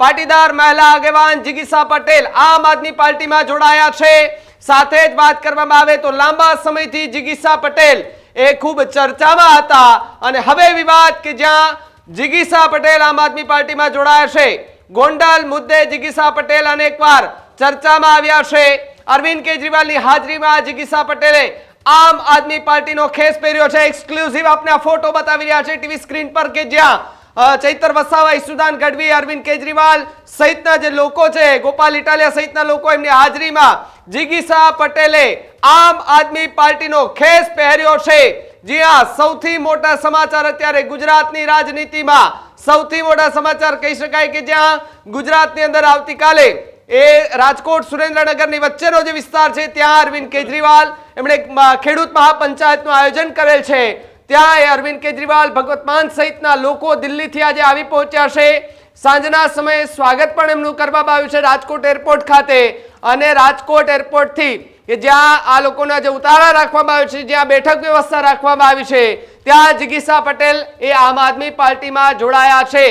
પાટીદાર મહિલા આગેવાન જિગીસા પટેલ આમ આદમી પાર્ટીમાં જોડાયા છે. સાથે જ વાત કરવામાં આવે તો લાંબા સમયથી જિગીસા પટેલ એ ખૂબ ચર્ચામાં હતા અને હવે વિવાદ કે જ્યાં જિગીસા પટેલ આમ આદમી પાર્ટીમાં જોડાયા છે. ગોંડલ મુદ્દે જિગીસા પટેલ અનેકવાર ચર્ચામાં આવ્યા છે. અરવિંદ કેજરીવાલની હાજરીમાં જિગીસા પટેલે આમ આદમી પાર્ટીનો ખેસ પહેર્યો છે. એક્સક્લુઝિવ આપને આ ફોટો બતાવી રહ્યા છે. ટીવી સ્ક્રીન પર કે જ્યાં ચૈતર વસાવા ઈસુદાન ગઢવી, અરવિંદ કેજરીવાલ સહિતના જે લોકો છે, ગોપાલ ઇટાલિયા સહિતના લોકો એમની હાજરીમાં જીગીસા પટેલે આમ આદમી પાર્ટીનો ખેસ પહેર્યો છે. જી હા, સૌથી મોટા સમાચાર અત્યારે ગુજરાતની રાજનીતિમાં. સૌથી મોટા સમાચાર કહી શકાય કે જ્યાં ગુજરાતની અંદર આવતીકાલે એ રાજકોટ સુરેન્દ્રનગરની વચ્ચેનો જે વિસ્તાર છે, ત્યાં અરવિંદ કેજરીવાલ એમણે ખેડૂત મહાપંચાયતનું આયોજન કરેલ છે. ત્યાં અરવિંદ કેજરીવાલ, ભગવત માન સહિતના લોકો દિલ્હીથી આજે આવી પહોંચ્યા છે. સાંજના સમયે સ્વાગત પણ એમનું કરવામાં આવ્યું છે રાજકોટ એરપોર્ટ ખાતે. અને રાજકોટ એરપોર્ટથી કે જ્યાં આ લોકોના જે ઉતારા રાખવામાં આવ્યો છે, જ્યાં બેઠક વ્યવસ્થા રાખવામાં આવી છે, ત્યાં જિગીસા પટેલ એ આમ આદમી પાર્ટીમાં જોડાયા છે.